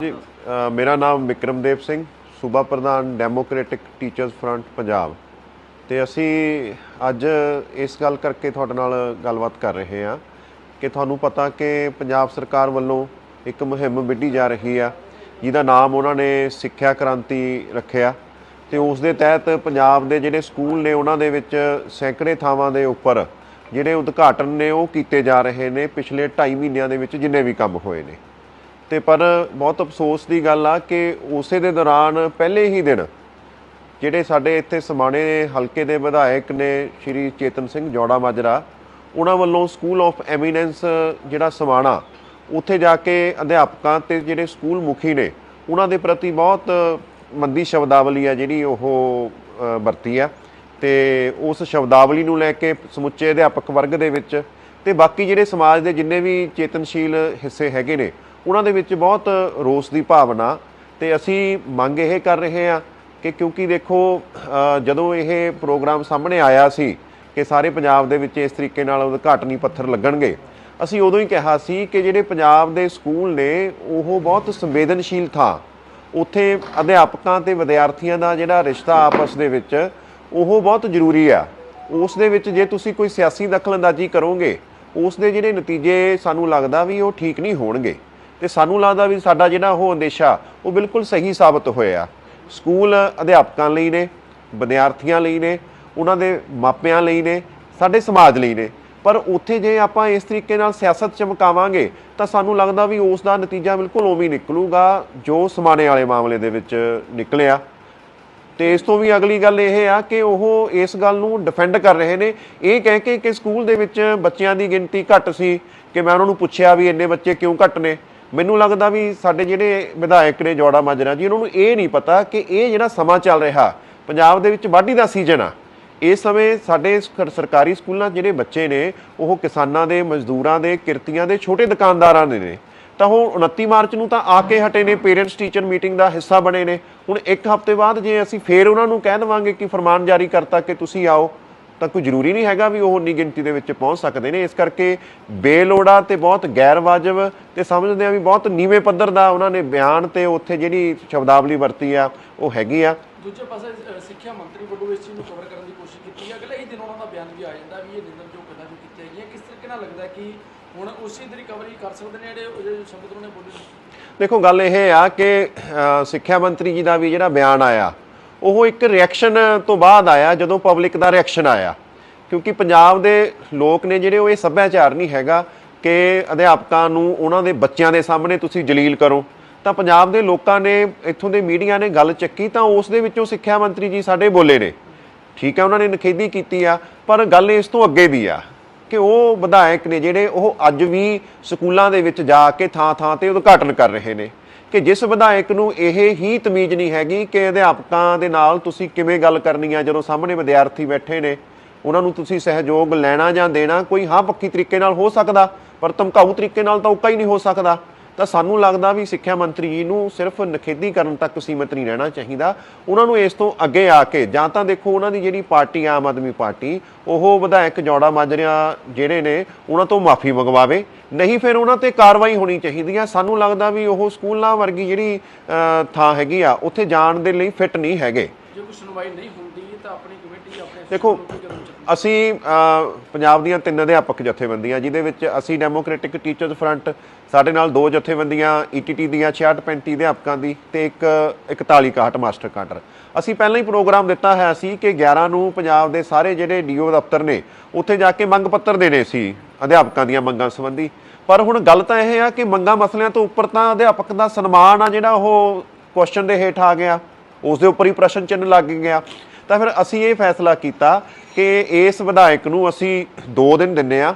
ਜੀ ਮੇਰਾ ਨਾਮ ਵਿਕਰਮਦੇਵ ਸਿੰਘ, ਸੂਬਾ ਪ੍ਰਧਾਨ ਡੈਮੋਕ੍ਰੈਟਿਕ ਟੀਚਰਸ ਫਰੰਟ ਪੰਜਾਬ। ਤੇ ਅਸੀਂ ਅੱਜ ਇਸ ਗੱਲ ਕਰਕੇ ਤੁਹਾਡੇ ਨਾਲ ਗੱਲਬਾਤ ਕਰ ਰਹੇ ਹਾਂ ਕਿ ਤੁਹਾਨੂੰ ਪਤਾ ਕਿ ਪੰਜਾਬ ਸਰਕਾਰ ਵੱਲੋਂ ਇੱਕ ਮੁਹਿੰਮ ਵਿੱਢੀ ਜਾ ਰਹੀ ਆ, ਜਿਹਦਾ ਨਾਮ ਉਹਨਾਂ ਨੇ ਸਿੱਖਿਆ ਕ੍ਰਾਂਤੀ ਰੱਖਿਆ ਤੇ ਉਸ ਦੇ ਤਹਿਤ ਪੰਜਾਬ ਦੇ ਜਿਹੜੇ ਸਕੂਲ ਨੇ ਉਹਨਾਂ ਦੇ ਵਿੱਚ ਸੈਂਕੜੇ ਥਾਵਾਂ ਦੇ ਉੱਪਰ ਜਿਹੜੇ ਉਦਘਾਟਨ ਨੇ ਉਹ ਕੀਤੇ ਜਾ ਰਹੇ ਨੇ ਪਿਛਲੇ 2.5 ਮਹੀਨਿਆਂ ਦੇ ਵਿੱਚ ਜਿੰਨੇ ਵੀ ਕੰਮ ਹੋਏ ਨੇ। ਤੇ ਪਰ ਬਹੁਤ ਅਫਸੋਸ ਦੀ ਗੱਲ ਆ ਕਿ ਉਸੇ ਦੇ ਦੌਰਾਨ ਪਹਿਲੇ ਹੀ ਦਿਨ ਜਿਹੜੇ ਸਾਡੇ ਇੱਥੇ ਸਮਾਣੇ ਹਲਕੇ ਦੇ ਵਿਧਾਇਕ ਨੇ ਸ਼੍ਰੀ ਚੇਤਨ ਸਿੰਘ ਜੋੜਾ ਮਾਜਰਾ, ਉਹਨਾਂ ਵੱਲੋਂ ਸਕੂਲ ਆਫ ਐਮੀਨੈਂਸ ਜਿਹੜਾ ਸਮਾਣਾ, ਉੱਥੇ ਜਾ ਕੇ ਅਧਿਆਪਕਾਂ ਤੇ ਜਿਹੜੇ ਸਕੂਲ ਮੁਖੀ ਨੇ, ਉਹਨਾਂ ਦੇ ਪ੍ਰਤੀ ਬਹੁਤ ਮੰਦੀ ਸ਼ਬਦਾਵਲੀ ਆ ਜਿਹੜੀ ਉਹ ਵਰਤੀ ਆ। ਤੇ ਉਸ ਸ਼ਬਦਾਵਲੀ ਨੂੰ ਲੈ ਕੇ ਸਮੁੱਚੇ ਅਧਿਆਪਕ ਵਰਗ ਦੇ ਵਿੱਚ ਤੇ ਬਾਕੀ ਜਿਹੜੇ ਸਮਾਜ ਦੇ ਜਿੰਨੇ ਵੀ ਚੇਤਨਸ਼ੀਲ ਹਿੱਸੇ ਹੈਗੇ ਨੇ ਉਹਨਾਂ ਦੇ ਵਿੱਚ ਬਹੁਤ ਰੋਸ ਦੀ ਭਾਵਨਾ ਤੇ ਅਸੀਂ ਮੰਗ ਇਹ ਕਰ ਰਹੇ ਹਾਂ ਕਿ ਕਿਉਂਕਿ ਦੇਖੋ ਜਦੋਂ ਇਹ ਪ੍ਰੋਗਰਾਮ ਸਾਹਮਣੇ ਆਇਆ ਸੀ ਕਿ ਸਾਰੇ ਪੰਜਾਬ ਦੇ ਵਿੱਚ ਇਸ ਤਰੀਕੇ ਨਾਲ ਉਦਘਾਟਨੀ ਪੱਥਰ ਲੱਗਣਗੇ, ਅਸੀਂ ਉਦੋਂ ਹੀ ਕਿਹਾ ਸੀ ਕਿ ਜਿਹੜੇ ਪੰਜਾਬ ਦੇ ਸਕੂਲ ਨੇ, ਉਹ ਬਹੁਤ ਸੰਵੇਦਨਸ਼ੀਲ ਥਾਂ। ਉੱਥੇ ਅਧਿਆਪਕਾਂ ਤੇ ਵਿਦਿਆਰਥੀਆਂ ਦਾ ਜਿਹੜਾ ਰਿਸ਼ਤਾ ਆਪਸ ਦੇ ਵਿੱਚ, ਉਹ ਬਹੁਤ ਜ਼ਰੂਰੀ ਆ। ਉਸ ਦੇ ਵਿੱਚ ਜੇ ਤੁਸੀਂ ਕੋਈ ਸਿਆਸੀ ਦਖਲਅੰਦਾਜ਼ੀ ਕਰੋਗੇ, ਉਸ ਦੇ ਜਿਹੜੇ ਨਤੀਜੇ ਸਾਨੂੰ ਲੱਗਦਾ ਵੀ ਉਹ ਠੀਕ ਨਹੀਂ ਹੋਣਗੇ। ਤੇ ਸਾਨੂੰ ਲੱਗਦਾ ਵੀ ਸਾਡਾ ਜਿਹੜਾ ਉਹ ਅੰਦੇਸ਼ਾ, ਉਹ ਬਿਲਕੁਲ ਸਹੀ ਸਾਬਤ ਹੋਇਆ। ਸਕੂਲ ਅਧਿਆਪਕਾਂ ਲਈ ਨੇ, ਵਿਦਿਆਰਥੀਆਂ ਲਈ ਨੇ, ਉਹਨਾਂ ਦੇ ਮਾਪਿਆਂ ਲਈ ਨੇ, ਸਾਡੇ ਸਮਾਜ ਲਈ ਨੇ। ਪਰ ਉੱਥੇ ਜੇ ਆਪਾਂ ਇਸ ਤਰੀਕੇ ਨਾਲ ਸਿਆਸਤ ਚਮਕਾਵਾਂਗੇ, ਤਾਂ ਸਾਨੂੰ ਲੱਗਦਾ ਵੀ ਉਸ ਦਾ ਨਤੀਜਾ ਬਿਲਕੁਲ ਉਵੇਂ ਹੀ ਨਿਕਲੂਗਾ, ਜੋ ਸਮਾਣੇ ਵਾਲੇ ਮਾਮਲੇ ਦੇ ਵਿੱਚ ਨਿਕਲਿਆ। ਤੇ ਇਸ ਤੋਂ ਵੀ ਅਗਲੀ ਗੱਲ ਇਹ ਆ ਕਿ ਉਹ ਇਸ ਗੱਲ ਨੂੰ ਡਿਫੈਂਡ ਕਰ ਰਹੇ ਨੇ। ਇਹ ਕਹਿ ਕੇ ਕਿ ਸਕੂਲ ਦੇ ਵਿੱਚ ਬੱਚਿਆਂ ਦੀ ਗਿਣਤੀ ਘੱਟ ਸੀ, ਕਿ ਮੈਂ ਉਹਨਾਂ ਨੂੰ ਪੁੱਛਿਆ ਵੀ ਇੰਨੇ ਬੱਚੇ ਕਿਉਂ ਘੱਟ ਨੇ? ਮੈਨੂੰ ਲੱਗਦਾ ਵੀ ਸਾਡੇ ਜਿਹੜੇ ਵਿਧਾਇਕ ਨੇ ਜੋੜਾ ਮਾਜਰਾ ਜੀ, ਉਹਨਾਂ ਨੂੰ ਇਹ ਨਹੀਂ ਪਤਾ ਕਿ ਇਹ ਜਿਹੜਾ ਸਮਾਂ ਚੱਲ ਰਿਹਾ, ਪੰਜਾਬ ਦੇ ਵਿੱਚ ਵਾਢੀ ਦਾ ਸੀਜ਼ਨ ਆ। ਇਸ ਸਮੇਂ ਸਾਡੇ ਸਰਕਾਰੀ ਸਕੂਲਾਂ ਜਿਹੜੇ ਬੱਚੇ ਨੇ, ਉਹ ਕਿਸਾਨਾਂ ਦੇ, ਮਜ਼ਦੂਰਾਂ ਦੇ, ਕਿਰਤੀਆਂ ਦੇ ਛੋਟੇ ਦੁਕਾਨਦਾਰਾਂ ਦੇ ਨੇ। ਤਾਂ ਉਹ 29 ਮਾਰਚ ਨੂੰ ਤਾਂ ਆ ਕੇ ਹਟੇ ਨੇ ਪੇਰੈਂਟਸ ਟੀਚਰ ਮੀਟਿੰਗ ਦਾ ਹਿੱਸਾ ਬਣੇ ਨੇ। ਹੁਣ ਇੱਕ ਹਫ਼ਤੇ ਬਾਅਦ ਜੇ ਅਸੀਂ ਫੇਰ ਉਹਨਾਂ ਨੂੰ ਕਹਿ ਦੇਵਾਂਗੇ ਕਿ ਫਰਮਾਨ ਜਾਰੀ ਕਰਤਾ ਕਿ ਤੁਸੀਂ ਆਓ ਤਾਂ ਕੋਈ ਜ਼ਰੂਰੀ ਨਹੀਂ ਹੈਗਾ ਵੀ ਉਹ ਉਨੀ ਗਿਣਤੀ ਦੇ ਵਿੱਚ ਪਹੁੰਚ ਸਕਦੇ ਨੇ। ਇਸ ਕਰਕੇ ਬੇਲੋੜਾ ਤੇ ਬਹੁਤ ਗੈਰ ਵਾਜਬ ਤੇ ਸਮਝਦੇ ਆ ਵੀ ਬਹੁਤ ਨੀਵੇਂ ਪੱਧਰ ਦਾ ਉਹਨਾਂ ਨੇ ਬਿਆਨ ਤੇ ਉੱਥੇ ਜਿਹੜੀ ਸ਼ਬਦਾਵਲੀ ਵਰਤੀ ਆ ਉਹ ਹੈਗੀ ਆ। ਦੂਜੇ ਪਾਸੇ ਸਿੱਖਿਆ ਮੰਤਰੀ ਵੱਲੋਂ ਇਸ ਚੀਜ਼ ਨੂੰ ਕਵਰ ਕਰਨ ਦੀ ਕੋਸ਼ਿਸ਼ ਕੀਤੀ ਹੈ ਅਗਲੇ ਹੀ ਦਿਨ ਉਹਨਾਂ ਦਾ ਬਿਆਨ ਵੀ ਆ ਜਾਂਦਾ ਵੀ ਇਹ ਨਿੰਦਣਯੋਗ ਗੱਲਾਂ ਜੋ ਕੀਤੀਆਂ ਗਈਆਂ। ਕਿਸ ਤਰੀਕੇ ਨਾਲ ਲੱਗਦਾ ਕਿ ਹੁਣ ਉਸੇ ਦੀ ਰਿਕਵਰੀ ਕਰ ਸਕਦੇ ਨੇ ਜਿਹੜੇ ਸ਼ਬਦ ਉਹਨਾਂ ਬੋਲੇ ਦੇਖੋ ਗੱਲ ਇਹ ਆ ਕਿ ਸਿੱਖਿਆ ਮੰਤਰੀ ਜੀ ਦਾ ਵੀ ਜਿਹੜਾ ਬਿਆਨ ਆਇਆ ਉਹ ਇੱਕ ਰਿਐਕਸ਼ਨ ਤੋਂ ਬਾਅਦ ਆਇਆ, ਜਦੋਂ ਪਬਲਿਕ ਦਾ ਰਿਐਕਸ਼ਨ ਆਇਆ। ਕਿਉਂਕਿ ਪੰਜਾਬ ਦੇ ਲੋਕ ਨੇ ਜਿਹੜੇ, ਉਹ ਇਹ ਸੱਭਿਆਚਾਰ ਨਹੀਂ ਹੈਗਾ ਕਿ ਅਧਿਆਪਕਾਂ ਨੂੰ ਉਹਨਾਂ ਦੇ ਬੱਚਿਆਂ ਦੇ ਸਾਹਮਣੇ ਤੁਸੀਂ ਜਲੀਲ ਕਰੋ। ਤਾਂ ਪੰਜਾਬ ਦੇ ਲੋਕਾਂ ਨੇ ਇੱਥੋਂ ਦੇ ਮੀਡੀਆ ਨੇ ਗੱਲ ਚੱਕੀ ਤਾਂ ਉਸ ਦੇ ਵਿੱਚੋਂ ਸਿੱਖਿਆ ਮੰਤਰੀ ਜੀ ਸਾਡੇ ਬੋਲੇ ਨੇ। ਠੀਕ ਹੈ, ਉਹਨਾਂ ਨੇ ਨਖੇਦੀ ਕੀਤੀ ਆ, ਪਰ ਗੱਲ ਇਸ ਤੋਂ ਅੱਗੇ ਵੀ ਆ ਕਿ ਉਹ ਵਿਧਾਇਕ ਨੇ ਜਿਹੜੇ, ਉਹ ਅੱਜ ਵੀ ਸਕੂਲਾਂ ਦੇ ਵਿੱਚ ਜਾ ਕੇ ਥਾਂ-ਥਾਂ ਤੇ ਉਦਘਾਟਨ ਕਰ ਰਹੇ ਨੇ। ਕਿ ਜਿਸ ਵਿਧਾਇਕ ਨੂੰ ਇਹ ਹੀ ਤਮੀਜ਼ ਨਹੀਂ ਹੈਗੀ ਕਿ ਅਧਿਆਪਕਾਂ ਦੇ ਨਾਲ ਤੁਸੀਂ ਕਿਵੇਂ ਗੱਲ ਕਰਨੀ ਆ ਜਦੋਂ ਸਾਹਮਣੇ ਵਿਦਿਆਰਥੀ ਬੈਠੇ ਨੇ, ਉਹਨਾਂ ਨੂੰ ਤੁਸੀਂ ਸਹਿਯੋਗ ਲੈਣਾ ਜਾਂ ਦੇਣਾ ਕੋਈ ਹਾਂ ਪੱਕੀ ਤਰੀਕੇ ਨਾਲ ਹੋ ਸਕਦਾ, ਪਰ ਧਮਕਾਊ ਤਰੀਕੇ ਨਾਲ ਤਾਂ ਉੱਕਾ ਹੀ ਨਹੀਂ ਹੋ ਸਕਦਾ। ਤਾਂ ਸਾਨੂੰ ਲੱਗਦਾ ਵੀ ਸਿੱਖਿਆ ਮੰਤਰੀ ਜੀ ਨੂੰ ਸਿਰਫ ਨਖੇਦੀ ਕਰਨ ਤੱਕ ਸੀਮਤ ਨਹੀਂ ਰਹਿਣਾ ਚਾਹੀਦਾ। ਉਹਨਾਂ ਨੂੰ ਇਸ ਤੋਂ ਅੱਗੇ ਆ ਕੇ ਜਾਂ ਤਾਂ ਦੇਖੋ ਉਹਨਾਂ ਦੀ ਜਿਹੜੀ ਪਾਰਟੀ, ਆਮ ਆਦਮੀ ਪਾਰਟੀ, ਉਹ ਵਿਧਾਇਕ ਜੋੜਾ ਮਾਜਰਿਆ ਜਿਹੜੇ ਨੇ, ਉਹਨਾਂ ਤੋਂ ਮਾਫੀ ਮੰਗਵਾਵੇ। ਨਹੀਂ ਫਿਰ ਉਹਨਾਂ ਤੇ ਕਾਰਵਾਈ ਹੋਣੀ ਚਾਹੀਦੀ ਆ। ਸਾਨੂੰ ਲੱਗਦਾ ਵੀ ਉਹ ਸਕੂਲਾਂ ਵਰਗੀ ਜਿਹੜੀ ਥਾਂ ਹੈਗੀ ਆ, ਉੱਥੇ ਜਾਣ ਦੇ ਲਈ ਫਿੱਟ ਨਹੀਂ ਹੈਗੇ। ਜੇ ਕੋਈ ਸੁਣਵਾਈ ਨਹੀਂ ਹੁੰਦੀ ਤਾਂ ਆਪਣੀ ਕਮੇਟੀ ਆਪਣੇ ਦੇਖੋ? ਅਸੀਂ ਪੰਜਾਬ ਦੀਆਂ ਤਿੰਨ ਅਧਿਆਪਕ ਜਥੇਬੰਦੀਆਂ ਜਿਹਦੇ ਵਿੱਚ ਅਸੀਂ ਡੈਮੋਕ੍ਰੈਟਿਕ ਟੀਚਰਸ ਫਰੰਟ ਸਾਡੇ ਨਾਲ ਦੋ ਜਥੇਬੰਦੀਆਂ ਈਟੀਟੀ ਦੀਆਂ 66 35 ਅਧਿਆਪਕਾਂ ਦੀ ਤੇ ਇੱਕ 41 61 ਮਾਸਟਰ ਕਾਡਰ। ਅਸੀਂ ਪਹਿਲਾਂ ਹੀ ਪ੍ਰੋਗਰਾਮ ਦਿੱਤਾ ਹੋਇਆ ਸੀ ਕਿ 11 ਨੂੰ ਪੰਜਾਬ ਦੇ ਸਾਰੇ ਜਿਹੜੇ ਡੀਓ ਦਫ਼ਤਰ ਨੇ ਉੱਥੇ ਜਾ ਕੇ ਮੰਗ ਪੱਤਰ ਦੇਣੇ ਸੀ ਅਧਿਆਪਕਾਂ ਦੀਆਂ ਮੰਗਾਂ ਸੰਬੰਧੀ। ਪਰ ਹੁਣ ਗੱਲ ਤਾਂ ਇਹ ਆ ਕਿ ਮੰਗਾਂ ਮਸਲਿਆਂ ਤੋਂ ਉੱਪਰ ਤਾਂ ਅਧਿਆਪਕ ਦਾ ਸਨਮਾਨ ਆ ਜਿਹੜਾ ਉਹ ਕੁਐਸਚਨ ਦੇ ਹੇਠ ਆ ਗਿਆ। ਉਸ ਦੇ ਉੱਪਰ ਹੀ ਪ੍ਰਸ਼ਨ ਚਿੰਨ੍ਹ ਲੱਗ ਗਿਆ ਤਾਂ ਫਿਰ ਅਸੀਂ ਇਹ ਫੈਸਲਾ ਕੀਤਾ ਕਿ ਇਸ ਵਿਧਾਇਕ ਨੂੰ ਅਸੀਂ 2 ਦਿਨ ਦਿੰਨੇ ਆ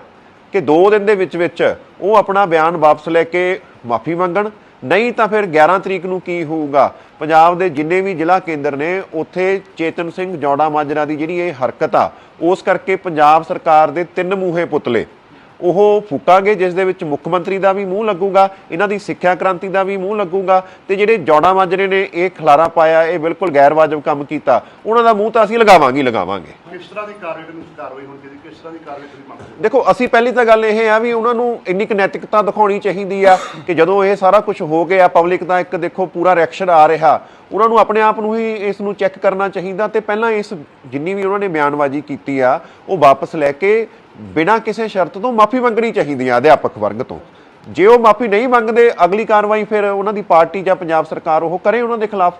ਕਿ 2 ਦਿਨ ਦੇ ਵਿੱਚ ਵਿੱਚ ਉਹ ਆਪਣਾ ਬਿਆਨ ਵਾਪਸ ਲੈ ਕੇ ਮਾਫੀ ਮੰਗਣ। ਨਹੀਂ ਤਾਂ ਫਿਰ 11 ਤਰੀਕ ਨੂੰ ਕੀ ਹੋਊਗਾ? ਪੰਜਾਬ ਦੇ ਜਿੰਨੇ ਵੀ ਜ਼ਿਲ੍ਹਾ ਕੇਂਦਰ ਨੇ, ਉੱਥੇ ਚੇਤਨ ਸਿੰਘ ਜੌੜਾ ਮਾਜਰਾ ਦੀ ਜਿਹੜੀ ਇਹ ਹਰਕਤ ਆ, ਉਸ ਕਰਕੇ ਪੰਜਾਬ ਸਰਕਾਰ ਦੇ ਤਿੰਨ ਮੂਹੇ ਪੁਤਲੇ। ਉਹ ਫੂਕਾਂਗੇ ਜਿਸ ਦੇ ਵਿੱਚ ਮੁੱਖ ਮੰਤਰੀ ਦਾ ਵੀ ਮੂੰਹ ਲੱਗੂਗਾ ਇਹਨਾਂ ਦੀ ਸਿੱਖਿਆ ਕ੍ਰਾਂਤੀ ਦਾ ਵੀ ਮੂੰਹ ਲੱਗੂਗਾ ਤੇ ਜਿਹੜੇ ਜੌੜਾ ਮਾਜਰੇ ਨੇ ਇਹ ਖਲਾਰਾ ਪਾਇਆ ਇਹ ਬਿਲਕੁਲ ਗੈਰ ਵਾਜਬ ਕੰਮ ਕੀਤਾ ਉਹਨਾਂ ਦਾ ਮੂੰਹ ਤਾਂ ਅਸੀਂ ਲਗਾਵਾਂਗੇ ਲਗਾਵਾਂਗੇ। ਕਿਸ ਤਰ੍ਹਾਂ ਦੀ ਕਾਰਵਾਈ ਨੂੰ ਕਾਰਵਾਈ ਹੋਣੀ ਚਾਹੀਦੀ? ਕਿਸ ਤਰ੍ਹਾਂ ਦੀ ਕਾਰਵਾਈ ਤੁਸੀਂ ਮੰਗਦੇ ਦੇਖੋ ਅਸੀਂ ਪਹਿਲੀ ਤਾਂ ਗੱਲ ਇਹ ਆ ਵੀ ਉਹਨਾਂ ਨੂੰ ਇੰਨੀ ਕੁ ਨੈਤਿਕਤਾ ਦਿਖਾਉਣੀ ਚਾਹੀਦੀ ਆ ਕਿ ਜਦੋਂ ਇਹ ਸਾਰਾ ਕੁਝ ਹੋ ਗਿਆ ਪਬਲਿਕ ਦਾ ਇੱਕ ਦੇਖੋ ਪੂਰਾ ਰਿਐਕਸ਼ਨ ਆ ਰਿਹਾ ਉਹਨਾਂ ਨੂੰ ਆਪਣੇ ਆਪ ਨੂੰ ਹੀ ਇਸ ਨੂੰ ਚੈੱਕ ਕਰਨਾ ਚਾਹੀਦਾ ਤੇ ਪਹਿਲਾਂ ਇਸ ਜਿੰਨੀ ਵੀ ਉਹਨਾਂ ਨੇ ਬਿਆਨਬਾਜ਼ੀ ਕੀਤੀ ਆ ਉਹ ਵਾਪਸ ਲੈ ਕੇ ਬਿਨਾਂ ਕਿਸੇ ਸ਼ਰਤ ਤੋਂ ਮਾਫੀ ਮੰਗਣੀ ਚਾਹੀਦੀ ਹੈ ਅਧਿਆਪਕ ਵਰਗ ਤੋਂ। ਜੇ ਉਹ ਮਾਫੀ ਨਹੀਂ ਮੰਗਦੇ, ਅਗਲੀ ਕਾਰਵਾਈ ਫਿਰ ਉਹਨਾਂ ਦੀ ਪਾਰਟੀ ਜਾਂ ਪੰਜਾਬ ਸਰਕਾਰ ਉਹ ਕਰੇ ਉਹਨਾਂ ਦੇ ਖਿਲਾਫ?